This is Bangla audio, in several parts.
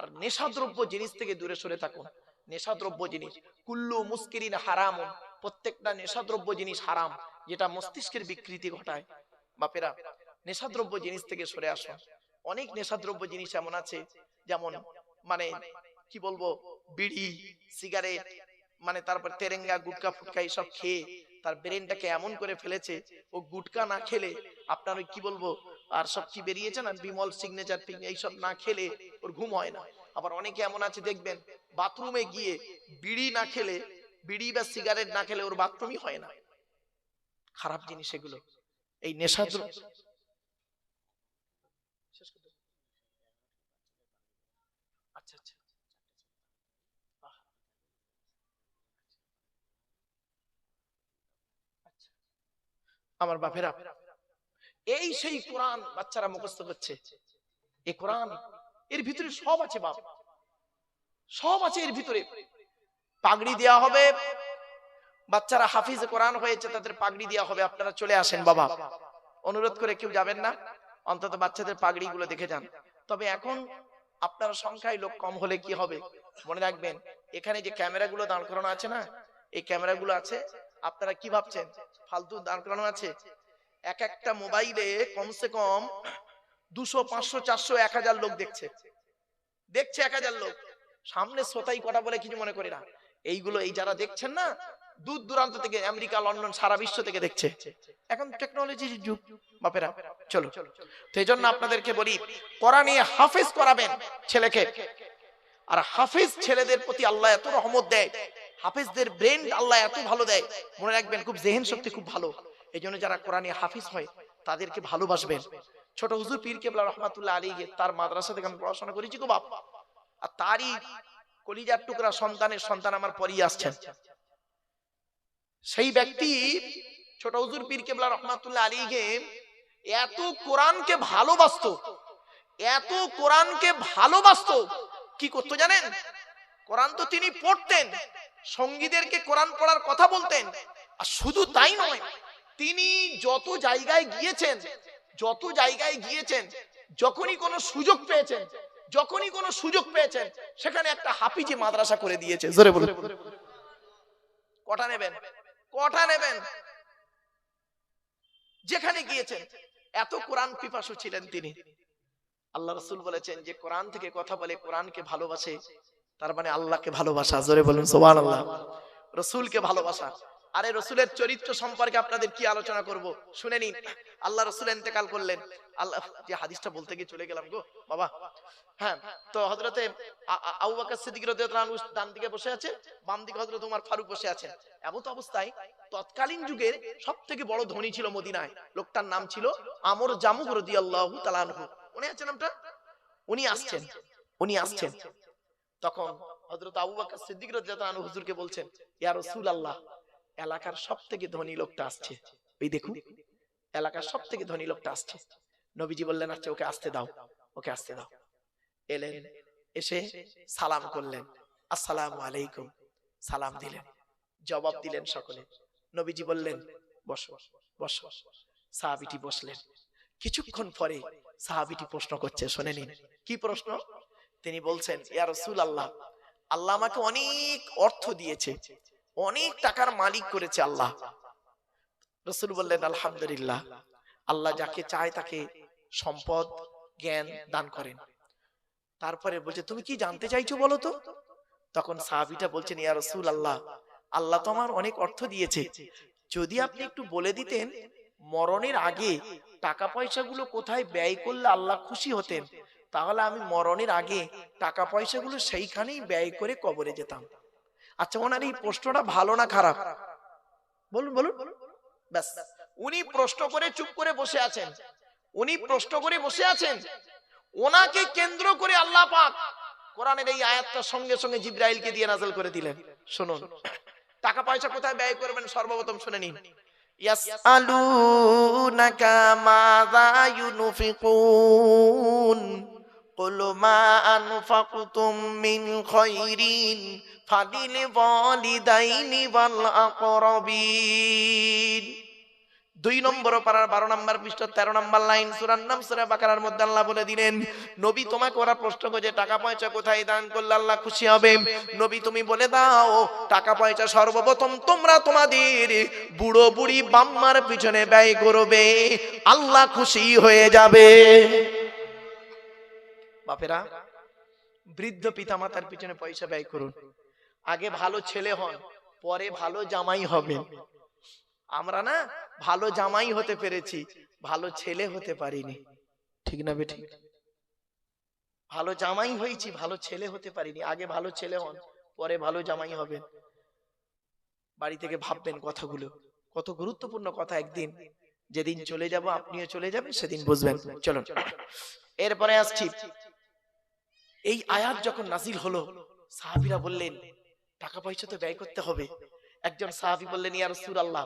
আর নেশাদ্রব্য জিনিস থেকে দূরে সরে থাকুন নেশাদ্রব্য জিনিস। কুল্লু মুস্কিরিন হারাম প্রত্যেকটা নেশাদ্রব্য জিনিস হারাম, যেটা মস্তিষ্কের বিকৃতি ঘটায়। বাপেরা, নেশাদ্রব্য জিনিস থেকে সরে আসুন অনেক নেশাদ্রব্য জিনিস এমন আছে, যেমন মানে কি বলব, বিড়ি, সিগারেট মানে তারপর তেরেঙ্গা, গুটকা, ফুটকা এইসব খেয়ে তার ব্রেনটাকে এমন করে ফেলেছে, ও গুটকা না খেলে আপনার ওই কি বলব আর সব কি বেরিয়েছে না? বিমল সিগনেচার এইসব না খেলে ওর ঘুম হয় না। আবার অনেকে এমন আছে, দেখবেন বাথরুমে গিয়ে বিড়ি না খেলে, বিড়ি বা সিগারেট না খেলে ওর বাথরুমই হয় না। খারাপ জিনিস এগুলো। এই নেশা আচ্ছা আচ্ছা। আচ্ছা। আমার বাপেরা এই সেই কোরআন বাচ্চারা মুখস্থ করছে। এই কোরআন, এর ভিতরে সব আছে বাপ। সব আছে এর ভিতরে। পাগড়ি দেওয়া হবে। বাচ্চারা হাফিজ কোরআন হয়েছে, তাদের পাগড়ি দেওয়া হবে। আপনারা চলে আসেন বাবা। অনুরোধ করে কেউ যাবেন না। অন্তত বাচ্চাদের পাগড়ি গুলো দেখে যান। তবে এখন আপনার সংখ্যায় লোক কম হলে কি হবে? মনে রাখবেন, এখানে যে ক্যামেরাগুলো দাঁড় করানো আছে না, এই ক্যামেরাগুলো আছে। আপনারা কি ভাবছেন? ফালতু দাঁড় করানো আছে? এক একটা মোবাইলে কমসে কম দুশো, পাঁচশো, চারশো, এক হাজার লোক দেখছে। দেখছে এক হাজার লোক। সামনে শ্রোতাই কটা বলে কিছু মনে করি না। এইগুলো এই যারা দেখছেন না, দূর দূরান্ত থেকে আমেরিকা, লন্ডন, সারা বিশ্ব থেকে দেখছে। এখন টেকনোলজির যুগ, বাপেরা, চলো। এই জন্য আপনাদেরকে বলি, কোরআনে হাফেজ করাবেন ছেলেকে। আর হাফেজ ছেলেদের প্রতি আল্লাহ এত রহমত দেয়, হাফেজদের ব্রেন আল্লাহ এত ভালো দেয়। মনে রাখবেন, খুব জেহেন শক্তি খুব ভালো। এই জন্য যারা কোরআনে হাফিজ হয়, তাদেরকে ভালোবাসবেন। ছোট হুজুর পীর কেবলা রহমাতুল্লাহ আলী তার মাদ্রাসা থেকে আমি পড়াশোনা করেছি গো বাপ। আর তারই কলিজার টুকরা সন্তানের সন্তান আমার পরই আসছেন। সেই ব্যক্তি, ছোট হুজুর পীর কেবলা রহমাতুল্লাহ আলীকে এত কোরআনকে ভালোবাসতো, এত কোরআনকে ভালোবাসতো, কি করতো জানেন? কোরআন তো তিনি পড়তেন, সঙ্গীদেরকে কোরআন পড়ার কথা বলতেন, আর শুধু তাই নয় তিনি যত জায়গায় গিয়েছেন, যত জায়গায় গিয়েছেন, যখনই কোনো সুযোগ পেয়েছেন, যখনই কোনো সুযোগ পেয়েছেন, সেখানে একটা হাফিজি মাদ্রাসা করে দিয়েছে। জোরে বলুন। কটা নেবেন? কটা নেবেন? যেখানে গিয়েছেন, এত কোরআন পিপাসু ছিলেন তিনি। আল্লাহ রসুল বলেছেন যে কোরআন থেকে কথা বলে কোরআনকে ভালোবাসে, তার মানে আল্লাহকে ভালোবাসা। জোরে বলুন সোবান আল্লাহ রসুলকে ভালোবাসা। আরে রসুলের চরিত্র সম্পর্কে আপনাদের কি আলোচনা করব? শুনে নিন। আল্লাহ রসুল ইন্তেকাল করলেন। আল্লাহ, যে হাদিসটা বলতে গিয়ে চলে গেলাম গো। বাবা। হ্যাঁ তো হজরতে আবু বকর সিদ্দিক রাদিয়াল্লাহু ডান দিকে বসে আছে, বাম দিকে ওমর ফারুক বসে আছেন এমত অবস্থায় তৎকালীন যুগের সবথেকে বড় ধনী ছিল মদিনায়। লোকটার নাম ছিল আমর জামুহ রাদিয়াল্লাহু তাআলা আনহু। মনে আছে নামটা? উনি আসছেন। উনি আসছেন। তখন হযরত আবু বকর সিদ্দিক রাদিয়াল্লাহু আনহু হুজুরকে বলছেন, ইয়া রাসূলুল্লাহ এলাকার সবথেকে ধনী লোকটা আসছে। ওই দেখুন, এলাকার সবথেকে ধনী লোকটা আসছে। নবীজি বললেন আচ্ছা ওকে আসতে দাও, ওকে আসতে দাও। এলেন, এসে সালাম করলেন। আসসালামু আলাইকুম। সালাম দিলেন, জবাব দিলেন সকলে। নবীজি বললেন, বসো বসো। সাহাবিটি বসলেন। কিছুক্ষণ পরে সাহাবিটি প্রশ্ন করছে শুনে নিন কি প্রশ্ন? তিনি বলছেন, ইয়া রাসূল আল্লাহ আল্লাহ আমাকে অনেক অর্থ দিয়েছে। অনেক টাকার মালিক করেছে আল্লাহ। রসুল বললেন, আলহামদুলিল্লাহ, আল্লাহ যাকে চায় তাকে সম্পদ, জ্ঞান দান করেন। তারপরে বলছে, তুমি কি জানতে চাইছো বলো তো? তখন সাহাবিটা বলছেন, ইয়া রসুল আল্লাহ আল্লাহ তো আমার অনেক অর্থ দিয়েছে। যদি আপনি একটু বলে দিতেন, মরণের আগে টাকা পয়সাগুলো কোথায় ব্যয় করলে আল্লাহ খুশি হতেন, তাহলে আমি মরণের আগে টাকা পয়সাগুলো সেইখানেই ব্যয় করে কবরে যেতাম। আচ্ছা ওনার এই প্রশ্নটা ভালো না খারাপ? বলুন বলুন। ব্যাস। উনি প্রশ্ন করে চুপ করে বসে আছেন। উনি প্রশ্ন করে বসে আছেন। ওনাকে কেন্দ্র করে আল্লাহ পাক কোরআনের এই আয়াতটা সঙ্গে সঙ্গে জিব্রাইলকে দিয়ে নাজল করে দিলেন। শুনুন। টাকা পয়সা কোথায় ব্যয় করবেন সর্বপ্রথম শুনে নিন। ইয়াসআলুনাকা মাযা ইউনফিকুন। قل ما أنفقتم من خير فللوالدين والأقربين দুই নম্বর পাড়ার বারো নম্বর পৃষ্ঠ তেরো নম্বর লাইন সুরার নাম সুরা বাকারার মধ্যে আল্লাহ বলে দিলেন নবী তোমাকে ওরা প্রশ্ন করছে টাকা পয়সা কোথায় দান করলে আল্লাহ খুশি হবে নবী তুমি বলে দাও টাকা পয়সা সর্বপ্রথম তোমরা তোমাদের বুড়ো বুড়ি বাম্মার পিছনে ব্যয় করবে আল্লাহ খুশি হয়ে যাবে বাপেরা, বৃদ্ধ পিতামাতার পিছনে পয়সা ব্যয় করুন। আগে ভালো ছেলে হন, পরে ভালো জামাই হবেন। আমরা না ভালো জামাই হতে পেরেছি, ভালো ছেলে হতে পারিনি। ঠিক না বেঠিক? ভালো জামাই হয়েছি, ভালো ছেলে হতে পারিনি। আগে ভালো ছেলে হন, পরে ভালো জামাই হবেন। বাড়ি থেকে ভাববেন কথাগুলো। কত গুরুত্বপূর্ণ কথা একদিন। যেদিন চলে যাব, আপনিও চলে যাবেন, সেদিন বুঝবেন। চলুন। এরপরে আসছি। এই আয়াত যখন নাজিল হলো, সাহাবিরা বললেন, টাকা পয়সা তো ব্যয় করতে হবে। একজন সাহাবি বললেন সুর আল্লাহ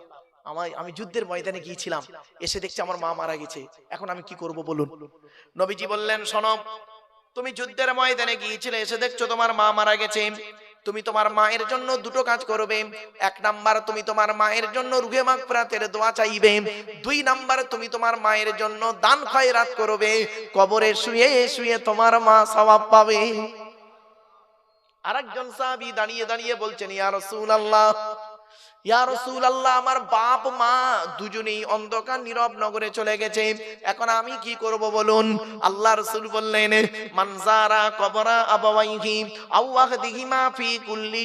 আমার আমি যুদ্ধের ময়দানে গিয়েছিলাম, এসে দেখছি আমার মা মারা গেছে, এখন আমি কি করব বলুন? নবীজি বললেন সনব তুমি যুদ্ধের ময়দানে গিয়েছিলে, এসে দেখছ তোমার মা মারা গেছে। তুমি তোমার মায়ের জন্য দুটো কাজ করবে। এক নাম্বার তুমি তোমার মায়ের জন্য রুহে মাগফিরাতের দোয়া চাইবে। দুই নাম্বার তুমি তোমার মায়ের জন্য দান খয়রাত করবে। কবরে শুয়ে শুয়ে তোমার মা সওয়াব পাবে। আরেকজন সাহাবী দাঁড়িয়ে দাঁড়িয়ে বলছেন, ইয়া রাসূলুল্লাহ আমার বাপ, মা দুজনেই অন্ধকার নীরব নগরে চলে গেছে। এখন আমি কি করব বলুন? আল্লাহ রসুল বললেন মানজারা কবরা আবাওয়াইহি আও আহদিহিমা ফি কুল্লি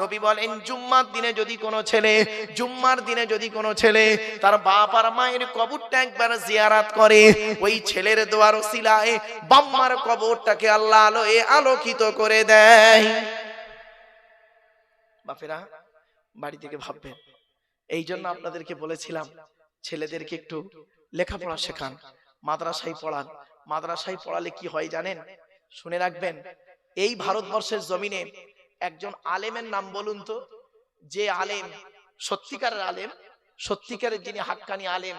নবী বলেন, জুম্মার দিনে যদি কোনো ছেলে, জুম্মার দিনে যদি কোনো ছেলে তার বাপ আর মায়ের কবরটা একবার জিয়ারাত করে, ওই ছেলের দোয়ার ওসিলায় বাম্মার কবরটাকে আল্লাহ আলোয় আলোকিত করে দেয়। বাপেরা বাড়ি থেকে ভাববেন। এই জন্য আপনাদেরকে বলেছিলাম, ছেলেদেরকে একটু লেখাপড়া শেখান, মাদ্রাসায় পড়ান। মাদ্রাসায় পড়ালে কি হয় জানেন? শুনে রাখবেন, এই ভারতবর্ষের জমিনে একজন আলেমের নাম বলুন তো, যে আলেম, সত্যিকারের আলেম, সত্যিকারের যিনি হাক্কানি আলেম,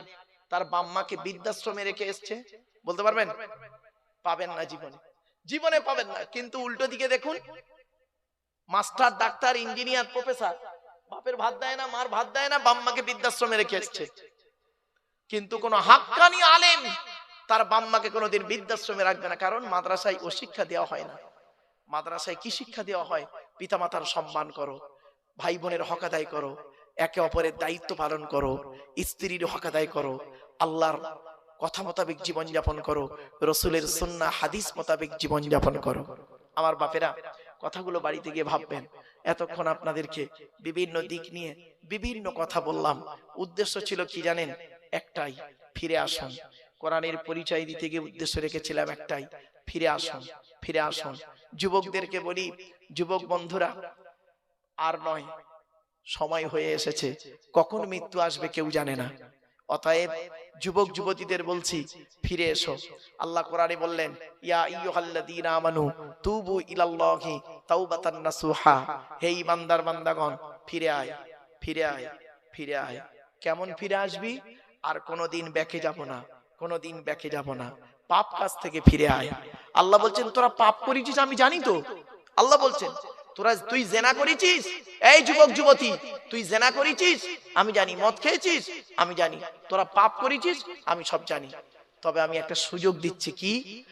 তার বাম্মাকে বৃদ্ধাশ্রমে রেখে এসছে। বলতে পারবেন? পাবেন না জীবনে। জীবনে পাবেন না, কিন্তু উল্টো দিকে দেখুন মাস্টার, ডাক্তার, ইঞ্জিনিয়ার, প্রফেসর। বাপের ভাত দেয় না, মার ভাত দেয় না, বাম্মাকে বৃদ্ধাশ্রমে রেখে এসছে। কিন্তু কোন হাক্কানি আলেম তার বাম্মাকে কোনোদিন বৃদ্ধাশ্রমে রাখবে না, কারণ মাদ্রাসায় ও শিক্ষা দেওয়া হয় না। মাদ্রাসায় কি শিক্ষা দেওয়া হয়? পিতামাতার সম্মান করো ভাই বোনের হক আদায় করো, একে অপরের দায়িত্ব পালন করো, স্ত্রীর হক আদায় করো, আল্লাহর কথা মোতাবেক জীবনযাপন করো, রসুলের সুন্না হাদিস মোতাবেক জীবনযাপন করো। আমার বাপেরা কথাগুলো বাড়িতে গিয়ে ভাববেন, এতক্ষণ আপনাদেরকে বিভিন্ন দিক নিয়ে বিভিন্ন কথা বললাম। উদ্দেশ্য ছিল কি জানেন? একটাই, ফিরে আসুন। কোরআনের পরিচয় দিতে গিয়ে উদ্দেশ্য রেখেছিলাম একটাই, ফিরে আসুন ফিরে আসুন। যুবকদেরকে বলি, যুবক বন্ধুরা, আর নয়, সময় হয়ে এসেছে। কখন মৃত্যু আসবে কেউ জানে না। অতএব যুবক যুবতীদের বলছি, ফিরে এসো। আল্লাহ কোরআনে বললেন, ইয়া আইয়ুহাল্লাযীনা আমানু, তুবু ইলাল্লাহি তাওবাতান নাসুহা। হে ইমানদার বান্দাগণ, ফিরে আয় ফিরে আয় ফিরে আয়। কেমন ফিরে আসবি? আর কোনোদিন ব্যাকে যাব না, কোনোদিন ব্যাকে যাব না। পাপ কাজ থেকে ফিরে আয়। আল্লাহ বলছেন, তোরা পাপ করেছিস, আমি জানি তো। আল্লাহ বলছেন তোরা তুই জেনা করেছিস? এই যুবক, যুবতী, তুই জেনা করেছিস? আমি জানি মদ খেয়েছিস? আমি জানি। তোরা পাপ করেছিস? আমি সব জানি। তবে আমি একটা সুযোগ দিচ্ছি কি?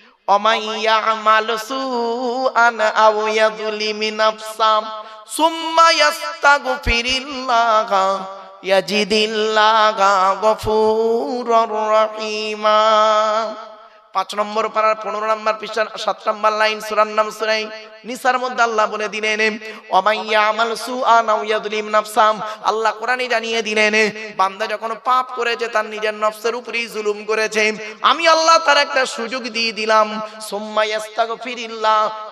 পাঁচ নম্বর পাড়ার পনেরো নম্বর পৃষ্ঠার সাত নম্বর লাইন সুরার নাম সুরাই নিসার মধ্যে আল্লাহ বলে দিলেন অমাইয়া আমাল আও নাফসাম। আল্লাহ কোরআনে জানিয়ে দিলেন, বান্দা যখন পাপ করেছে, তার নিজের নফসের উপরেই জুলুম করেছে। আমি আল্লাহ তার একটা সুযোগ দিয়ে দিলাম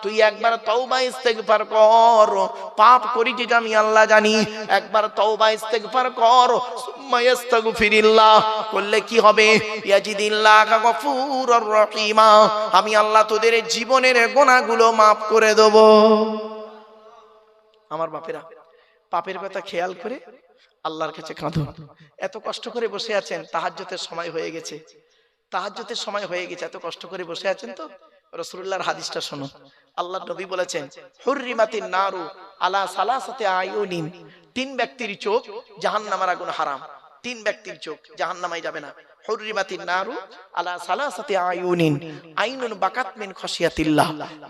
তুই একবার তওবা ইস্তেগফার কর। পাপ আমি আল্লাহ জানি, একবার কর। সুম্মা ইস্তাগফিরিল্লাহ করলে কি হবে? ইয়াজিদিল্লাহ গফুরুর রহিমা। আমি আল্লাহ তোদের জীবনের গোনাগুলো মাফ করে দেব। আমার বাপেরা, পাপের কথা খেয়াল করে আল্লাহর কাছে কাঁদুন এত কষ্ট করে বসে আছেন তাহাজ্জতের সময় হয়ে গেছে। তাহাজ্জতের সময় হয়ে গেছে, এত কষ্ট করে বসে আছেন তো? রসুল্লাহর হাদিসটা শোনো। আল্লাহ নবী বলেছেন, হুররিমাতিন নারু আলা সালাসাতে আয়ুনিন তিন ব্যক্তির চোখ জাহান্নামের আগুন হারাম। তিন ব্যক্তির চোখ জাহান্নামায় যাবে না।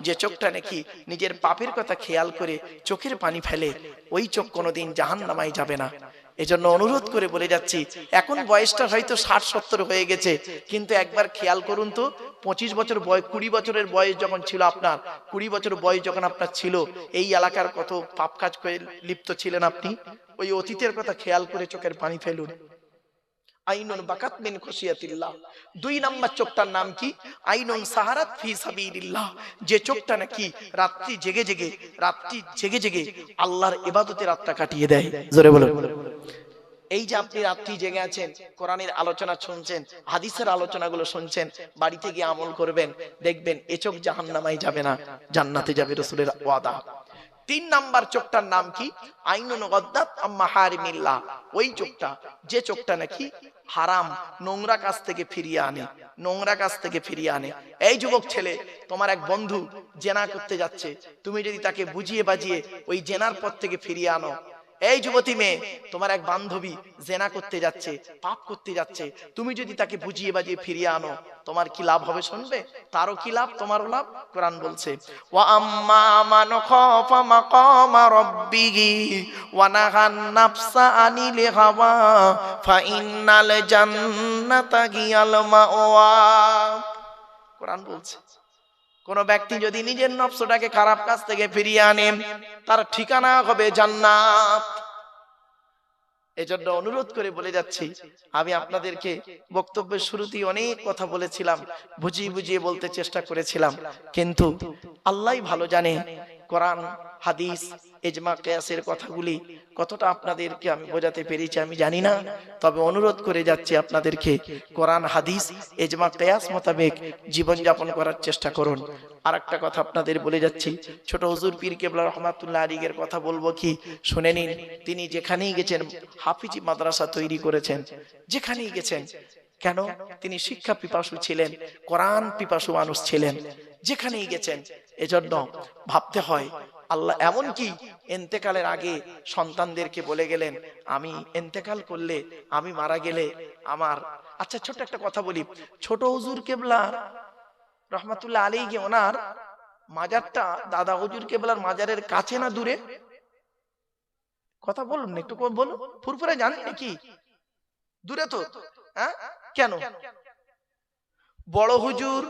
যে চোখটা নাকি নিজের পাপের কথা খেয়াল করে চোখের পানি ফেলে, ওই চোখ কোনোদিন জাহান্নামায় যাবে না। এজন্য অনুরোধ করে বলে যাচ্ছি, এখন বয়সটা হয়তো ষাট, সত্তর হয়ে গেছে, কিন্তু একবার খেয়াল করুন তো, পঁচিশ বছর বয়স কুড়ি বছরের বয়স যখন ছিল আপনার, কুড়ি বছর বয়স যখন আপনার ছিল, এই এলাকার কত পাপ কাজ করে লিপ্ত ছিলেন আপনি? ওই অতীতের কথা খেয়াল করে চোখের পানি ফেলুন। আইনুন বাকাত মিন খশিয়াতিল্লাহ। দুই চোখটার নাম কি? আইনুন সাহারাত ফি সাবিলিল্লাহ। যে চোখটা নাকি রাত্রি জেগে জেগে, রাত্রি জেগে জেগে আল্লাহর ইবাদতে রাতটা কাটিয়ে দেয়। জোরে এই যে আপনি রাত্রি জেগে আছেন, কোরআনের আলোচনা শুনছেন, হাদিসের আলোচনাগুলো শুনছেন, বাড়িতে গিয়ে আমল করবেন, দেখবেন এ চোখ জাহান্নামাই যাবে না, জান্নাতে যাবে রসুলের ওয়াদা। তিন নাম্বার চোখটার নাম কি? আইনুন গদ্দাত আম্মা হারিমিল্লাহ ওই চোখটা, যে চোখটা নাকি হারাম, নোংরা কাজ থেকে ফিরিয়ে আনে, নোংরা কাজ থেকে ফিরিয়ে আনে। এই যুবক ছেলে, তোমার এক বন্ধু জেনা করতে যাচ্ছে। তুমি যদি তাকে বুঝিয়ে বাজিয়ে ওই জেনার পথ থেকে ফিরিয়ে আনো এই যুবতী মেয়ে, তোমার এক বান্ধবী জেনা করতে যাচ্ছে, পাপ করতে যাচ্ছে। তুমি যদি তাকে বুঝিয়ে বাজিয়ে ফিরিয়ে আনো, তোমার কি লাভ হবে শুনবে? তারও কি লাভ? তোমারও লাভ? কোরআন বলছে, ওয়া মান নাফসা কোরআন বলছে কোন ব্যক্তি যদি নিজের নফসটাকে খারাপ কাজ থেকে ফিরিয়ে আনে, তার ঠিকানা হবে জান্নাত। এজন্য অনুরোধ করে বলে যাচ্ছি, আমি আপনাদেরকে বক্তব্যের শুরুতেই অনেক কথা বলেছিলাম, বুঝিয়ে বুঝিয়ে বলতে চেষ্টা করেছিলাম, কিন্তু আল্লাহ ভালো জানে কোরআন, হাদিস এজমা কেয়াসের কথাগুলি কতটা আপনাদেরকে আমি বোঝাতে পেরেছি আমি জানি না। তবে অনুরোধ করে যাচ্ছি আপনাদেরকে কোরআন, হাদিস এজমা কেয়াস মোতাবেক জীবনযাপন করার চেষ্টা করুন। আর একটা কথা আপনাদের বলে যাচ্ছি, ছোট হজুর পীর কেবলা রহমাতুল্লাহ আলীগের কথা বলব কি? শুনে নিন, তিনি যেখানেই গেছেন, হাফিজি মাদ্রাসা তৈরি করেছেন। যেখানেই গেছেন, কেন? তিনি শিক্ষা পিপাসু ছিলেন, কোরআন পিপাসু মানুষ ছিলেন। যেখানেই গেছেন এজন্য ভাবতে হয়, আল্লাহ এমন কি এন্তেকালের আগে সন্তানদেরকে বলে গেলেন, আমি এন্তেকাল করলে আমি মারা গেলে আমার আচ্ছা ছোট্ট একটা কথা বলি। ছোট হুজুর কেবলা, রহমাতুল্লাহ আলী গে ওনার মাজারটা দাদা হুজুর কেবলার মাজারের কাছে না দূরে? কথা বলুন একটু বলুন। ফুরফুরে জানেন নাকি দূরে তো হ্যাঁ? কেন? বড় হুজুর,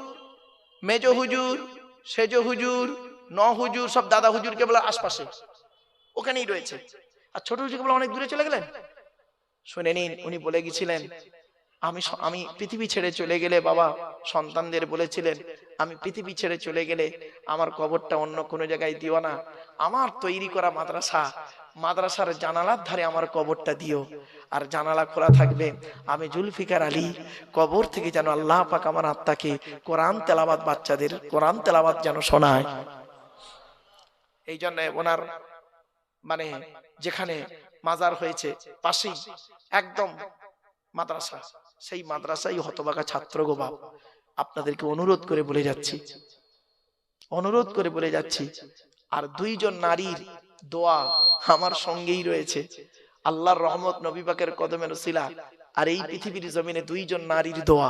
মেজ হুজুর সেজ হুজুর, ন হুজুর, সব দাদা হুজুর কেবল আশপাশে। ওখানেই রয়েছে। আর ছোট হুজুর কেবল অনেক দূরে চলে গেলেন? শুনে নিন, উনি বলে গেছিলেন আমি আমি পৃথিবী ছেড়ে চলে গেলে বাবা সন্তানদের বলেছিলেন, আমি পৃথিবী ছেড়ে চলে গেলে আমার কবরটা অন্য কোনো জায়গায় দিও না। আমার তৈরি করা মাদ্রাসা, মাদ্রাসার জানালার ধারে আমার কবরটা দিও। আর জানালা খোলা থাকবে। আমি জুলফিকার আলী, কবর থেকে যেন আল্লাহ পাক আমার আত্মাকে কোরআন তেলাবাদ বাচ্চাদের, কোরআন তেলাবাদ যেন শোনায়। এই জন্য ওনার মানে যেখানে মাজার হয়েছে, পাশেই একদম মাদ্রাসা। সেই মাদ্রাসাই হতবাগা ছাত্র গো বাপ, আপনাদেরকে অনুরোধ করে বলে যাচ্ছি। অনুরোধ করে বলে যাচ্ছি, আর দুইজন নারীর দোয়া আমার সঙ্গেই রয়েছে। আল্লাহর রহমত, নবী পাকের কদমের শিলা আর এই পৃথিবীর জমিনে দুইজন নারীর দোয়া।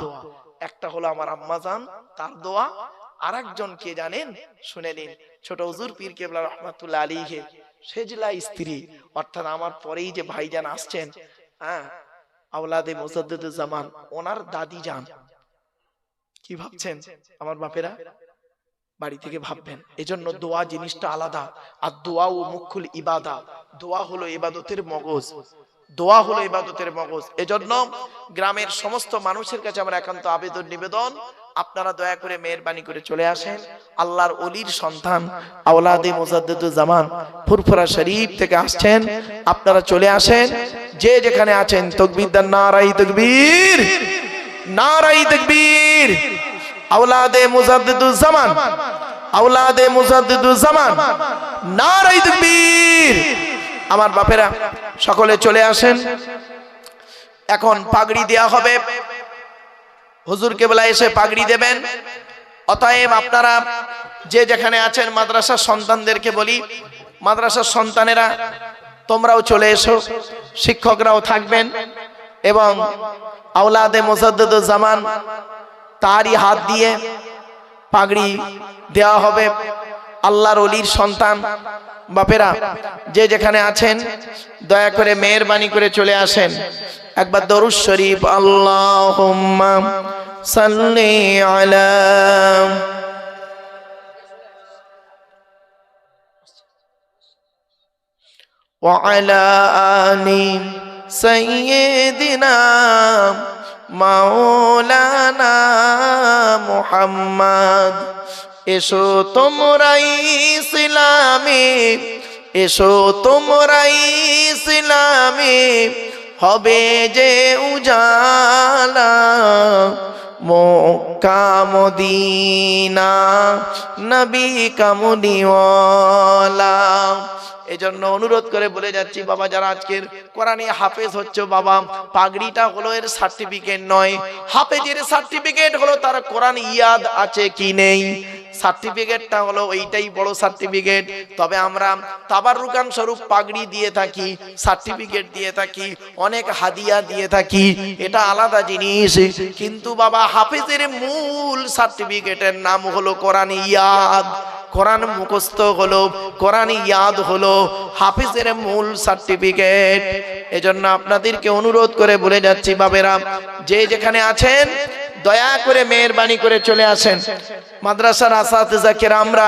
একটা হলো আমার আম্মা আম্মাজান তার দোয়া আর একজন কে জানেন? শুনে নিন, ছোট হুজুর পীর কেবলা রহমাতুল্লাহ আলীকে সেজলা স্ত্রী। অর্থাৎ আমার পরেই যে ভাইজান আসছেন হ্যাঁ আওলাদে জামান, ওনার দাদি যান। কি ভাবছেন আমার বাপেরা? বাড়ি থেকে ভাববেন। এজন্য দোয়া জিনিসটা আলাদা। আর দোয়া ও মুখুল ইবাদা। দোয়া হলো ইবাদতের মগজ। দোয়া হলো ইবাদতের মগজ। এজন্য গ্রামের সমস্ত মানুষের কাছে আমার একান্ত আবেদন, নিবেদন। আপনারা দয়া করে মেহরবানি করে চলে আসেন। আল্লাহর অলির সন্তান, আওলাদে মোজাদ্দুজ্জামান ফুরফুরা শরীফ থেকে আসছেন। আপনারা চলে আসেন। যে যেখানে আছেন, তকবীর দেন, নারাই তকবীর নারাই তকবীর। আওলাদে মুজাদ্দিদুজ্জামান আওলাদে মুজাদ্দিদুজ্জামান নারাই তাকবীর। আমার বাপেরা, সকলে চলে আসেন। এখন পাগড়ি দেয়া হবে। হুজুর কেবলা এসে পাগড়ি দেবেন। অতএব আপনারা যে যেখানে আছেন মাদ্রাসার সন্তানদেরকে বলি, মাদ্রাসার সন্তানেরা, তোমরাও চলে এসো, শিক্ষকরাও থাকবেন এবং আওলাদে জামান তারই হাত দিয়ে পাগড়ি দেওয়া হবে। আল্লাহর অলির সন্তান বাপেরা যে যেখানে আছেন দয়া করে মেহরবানি করে চলে আসেন একবার দরুদ শরীফ আল্লাহ সাল্লি আলা وعلى آل سيدنا মাওলানা মুহাম্মদ এসো তোমরাই ইসলামে এসো তোমরাই ইসলামে হবে যে উজালা মোকামদিনা নবী কামুনিওয়ালা এজন্য অনুরোধ করে বলে যাচ্ছি, বাবা যারা আজকের কোরআনে হাফেজ হচ্ছে, বাবা, পাগড়িটা হলো এর সার্টিফিকেট নয়। হাফেজের সার্টিফিকেট হলো তার কোরআন ইয়াদ আছে কি নেই। সার্টিফিকেটটা হলো ওইটাই বড় সার্টিফিকেট তবে আমরা তাবার রুকান স্বরূপ পাগড়ি দিয়ে থাকি সার্টিফিকেট দিয়ে থাকি, অনেক হাদিয়া দিয়ে থাকি, এটা আলাদা জিনিস। কিন্তু বাবা, হাফেজের মূল সার্টিফিকেটের নাম হলো কোরআন ইয়াদ। কোরআন মুখস্থ হলো কোরআন ইয়াদ হলো, হাফিজের মূল সার্টিফিকেট। এজন্য আপনাদেরকে অনুরোধ করে বলে যাচ্ছি বাবেরা যে যেখানে আছেন, দয়া করে মেহরবানি করে চলে আসেন। মাদ্রাসার আসাতেজা আমরা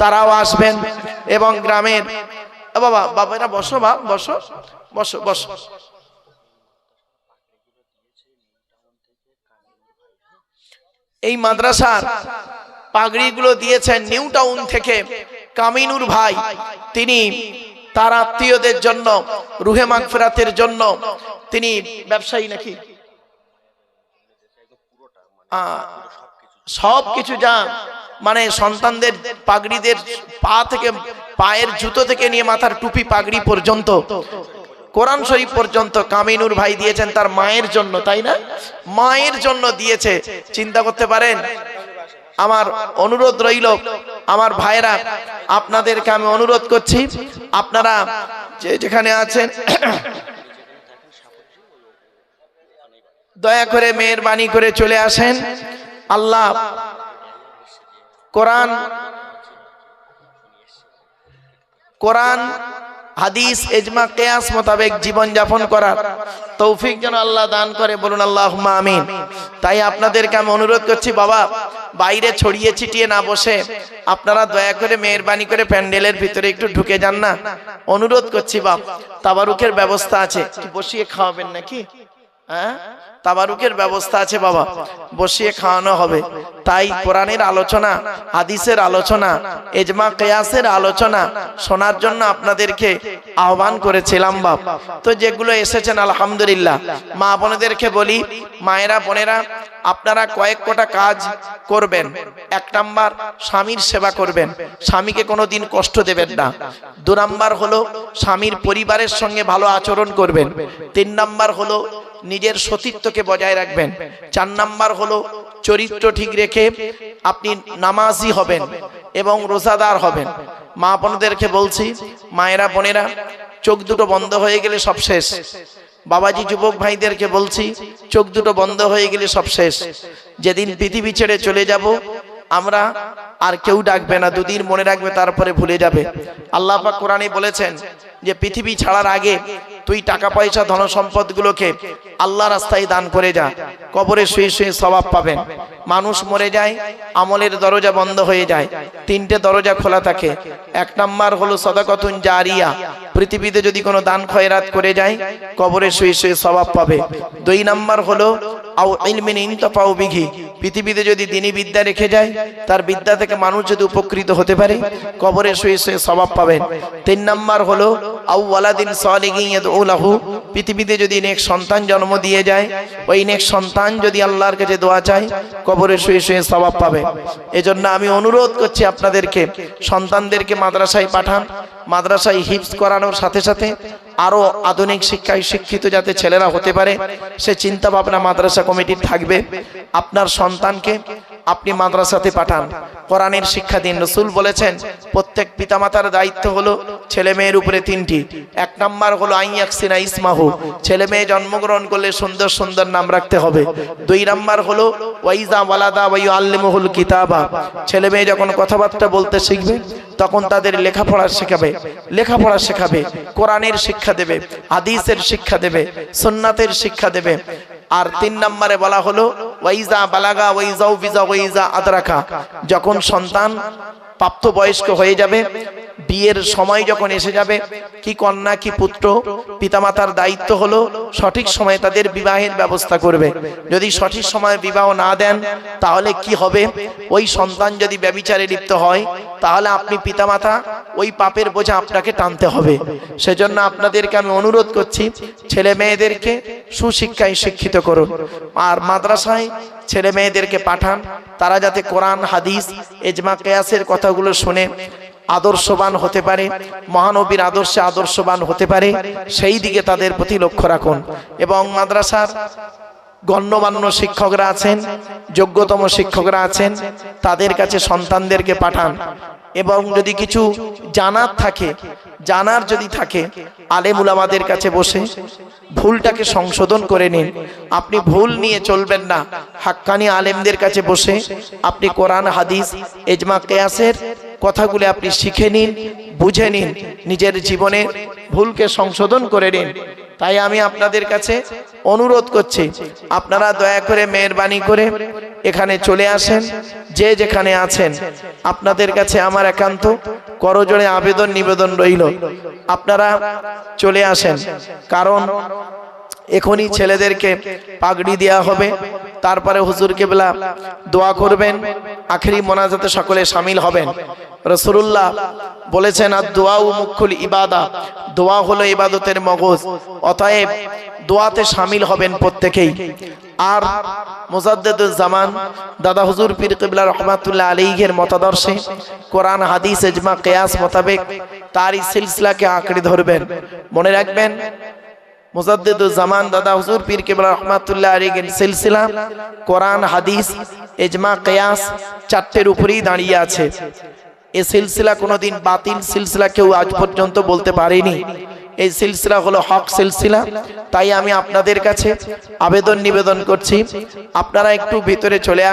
তারাও আসবেন এবং গ্রামের বাবা বাবারা বসো বা বসো বসো বসো। এই মাদ্রাসার পাগড়িগুলো দিয়েছেন নিউ টাউন থেকে কামিনুর ভাই। তিনি তার আত্মীয়দের জন্য, রুহে মাগফিরাতের জন্য তিনি ব্যবসায়ী নাকি? সব কিছু যা মানে সন্তানদের পাগড়িদের পা থেকে, পায়ের জুতো থেকে নিয়ে মাথার টুপি পাগড়ি পর্যন্ত, কোরআন শরীফ পর্যন্ত কামিনুর ভাই দিয়েছেন তার মায়ের জন্য, তাই না? মায়ের জন্য দিয়েছে। চিন্তা করতে পারেন আমার অনুরোধ রইল, আমার ভাইরা আপনাদেরকে আমি অনুরোধ করছি, আপনারা যেখানে আছেন, দয়া করে মেয়ের বাণী করে চলে আসেন। আল্লাহ কোরআন কোরআন, হাদিস এজমা কেয়াস মোতাবেক জীবন যাপন করার তৌফিক যেন আল্লাহ দান করে, বলুন আল্লাহ আমিন। তাই আপনাদেরকে আমি অনুরোধ করছি, বাবা বাইরে ছড়িয়ে ছিটিয়ে না বসে। আপনারা দয়া করে মেহরবানি করে প্যান্ডেলের ভিতরে একটু ঢুকে যান না। অনুরোধ করছি বাপ, তাবারুকের ব্যবস্থা আছে। বসিয়ে খাওয়াবেন নাকি? হ্যাঁ? তাবারুকের ব্যবস্থা আছে বাবা। বসিয়ে খাওয়ানো হবে। তাই কোরআনের আলোচনা, হাদিসের আলোচনা, এজমা কেয়াসের আলোচনা শোনার জন্য আপনাদেরকে আহ্বান করেছিলাম বাপ। তো যেগুলো এসেছেন আলহামদুলিল্লাহ, মা বোনেদেরকে বলি, মায়েরা বোনেরা, আপনারা কয়েক কোটা কাজ করবেন। এক নাম্বার, স্বামীর সেবা করবেন। স্বামীকে কোনো দিন কষ্ট দেবেন না। দু নাম্বার হলো, স্বামীর পরিবারের সঙ্গে ভালো আচরণ করবেন। তিন নাম্বার হলো নিজের সতীত্বকে বজায় রাখবেন। চার নাম্বার হলো চরিত্র ঠিক রেখে আপনি নামাজি হবেন এবং রোজাদার হবেন। মা বোনদেরকে বলছি, মায়েরা বোনেরা, চোখ দুটো বন্ধ হয়ে গেলে সব শেষ। বাবাজি যুবক ভাইদেরকে বলছি, চোখ দুটো বন্ধ হয়ে গেলে সব শেষ। যেদিন পৃথিবী ছেড়ে চলে যাব আমরা আর কেউ ডাকবে না, দুদিন মনে রাখবে তারপরে ভুলে যাবে। আল্লাহ পাক কোরআনে বলেছেন যে, পৃথিবী ছাড়ার আগে তুই টাকা পয়সা ধন সম্পদ গুলোকে আল্লাহ রাস্তায় দান করে যা, কবরে শুয়ে শুয়ে স্বভাব পাবেন। মানুষ মরে যায়, আমলের দরজা বন্ধ হয়ে যায়, তিনটে দরজা খোলা থাকে। এক নাম্বার হলো সদাকতুন জারিয়া, পৃথিবীতে যদি কোনো দান খয়রাত করে যায়, কবরে শুয়ে শুয়ে স্বভাব পাবে। দুই নাম্বার হলো আও ইলমিন ইনতাফাউ বিঘি পৃথিবীতে যদি দিনী বিদ্যা রেখে যায়, তার বিদ্যা থেকে মানুষ যদি উপকৃত হতে পারে, কবরে শুয়ে শুয়ে স্বভাব পাবেন। তিন নাম্বার হলো আউ ওয়ালাদিন ইয়াদউলাহু পৃথিবীতে যদি নেক সন্তান জন্ম দিয়ে যায়, ওই নেক সন্তান যদি আল্লাহর কাছে দোয়া চায়, কবরে শুয়ে শুয়ে স্বভাব পাবে। এজন্য আমি অনুরোধ করছি আপনাদেরকে, সন্তানদেরকে মাদ্রাসায় পাঠান। মাদ্রাসায় হিপস করানোর সাথে সাথে আরও আধুনিক শিক্ষায় শিক্ষিত যাতে ছেলেরা হতে পারে, সে চিন্তা ভাবনা মাদ্রাসা কমিটির থাকবে। আপনার সন্তানকে আপনি মাদ্রাসাতে পাঠান। কোরআনের শিক্ষা দিন রসুল বলেছেন, প্রত্যেক পিতামাতার দায়িত্ব হলো ছেলে মেয়ের উপরে তিনটি। এক নাম্বার হলো আইয়াকসিনা ইসমাহু। ছেলে মেয়ে জন্মগ্রহণ করলে সুন্দর সুন্দর নাম রাখতে হবে। দুই নাম্বার হলো ওয়াইজা ওয়ালাদা ওয়াইউ আল্লিমুহুল কিতাবা। ছেলে মেয়ে যখন কথাবার্তা বলতে শিখবে, তখন তাদের লেখাপড়া শেখাবে। লেখাপড়া শেখাবে, কোরআনের শিক্ষা দেবে, হাদিসের শিক্ষা দেবে, সুন্নাতের শিক্ষা দেবে। আর তিন নম্বরে বলা হলো, ওয়াইজা বালাগা, ওয়াইজাউ বিজা, ওয়াইজা আদরাকা। যখন সন্তান প্রাপ্ত বয়স্ক হয়ে যাবে বিয়ের সময় যখন এসে যাবে, কি কন্যা, কি পুত্র, পিতামাতার দায়িত্ব হলো, সঠিক সময়ে তাদের বিবাহের ব্যবস্থা করবে। যদি সঠিক সময়ে বিবাহ না দেন, তাহলে কি হবে? ওই সন্তান যদি ব্যবিচারে লিপ্ত হয়, তাহলে আপনি পিতামাতা, ওই পাপের বোঝা আপনাকে টানতে হবে। সেজন্য আপনাদেরকে আমি অনুরোধ করছি, ছেলে মেয়েদেরকে সুশিক্ষায় শিক্ষিত করুন। আর মাদ্রাসায় ছেলে মেয়েদেরকে পাঠান, তারা যাতে কোরআন, হাদিস, এজমা, কেয়াসের কথাগুলো শুনে আদর্শবান হতে পারে, মহানবীর আদর্শে আদর্শবান হতে পারে, সেই দিকে তাদের প্রতি লক্ষ্য রাখুন। এবং মাদ্রাসার গণ্যমান্য শিক্ষকরা আছেন, যোগ্যতম শিক্ষকরা আছেন, তাদের কাছে সন্তানদেরকে পাঠান। এবং যদি কিছু জানার থাকে, জানার যদি থাকে আলেমুল আমাদের কাছে বসে ভুলটাকে সংশোধন করে নিন। আপনি ভুল নিয়ে চলবেন না। হাক্কানি আলেমদের কাছে বসে আপনি কোরআন, হাদিস, এজমা, কেয়াসের কথাগুলি আপনি শিখে নিন, বুঝে নিন, নিজের জীবনে ভুলকে সংশোধন করে নিন। তাই আমি আপনাদের কাছে অনুরোধ করছি, আপনারা দয়া করে মেহরবানি করে এখানে চলে আসেন, যে যেখানে আছেন, আপনাদের কাছে আমার একান্ত করজোড়ে আবেদন নিবেদন রইল। আপনারা চলে আসেন, কারণ এখনই ছেলেদেরকে পাগড়ি দেওয়া হবে। তারপরে হুজুর কেবলা দোয়া করবেন। আখেরি মোনাজাতে সকলে সামিল হবেন। রসুল্লাহ বলেছেন আর দোয়া ও মুখ্যুল ইবাদা। দোয়া হলো ইবাদতের মগজ। অতএব দোয়াতে সামিল হবেন প্রত্যেকেই। আর জামান দাদা হুজুর পীর কিবলা রহমাতুল্লাহ আলীহের মতাদর্শে কোরআন হাদিস এজমা কেয়াস মোতাবেক তার এই সিলসিলাকে আঁকড়ে ধরবেন। মনে রাখবেন জামান দাদা পীর রহমাতুল্লাহ সিলসিলা হাদিস এজমা চারটের উপরেই দাঁড়িয়ে আছে। এ সিলসিলা কোনোদিন বাতিল সিলসিলা কেউ আজ পর্যন্ত বলতে পারেনি। এই সিলসিলা হলো হক সিলসিলা। তাই আমি আপনাদের কাছে আবেদন নিবেদন করছি। আপনারা একটু ভিতরে চলে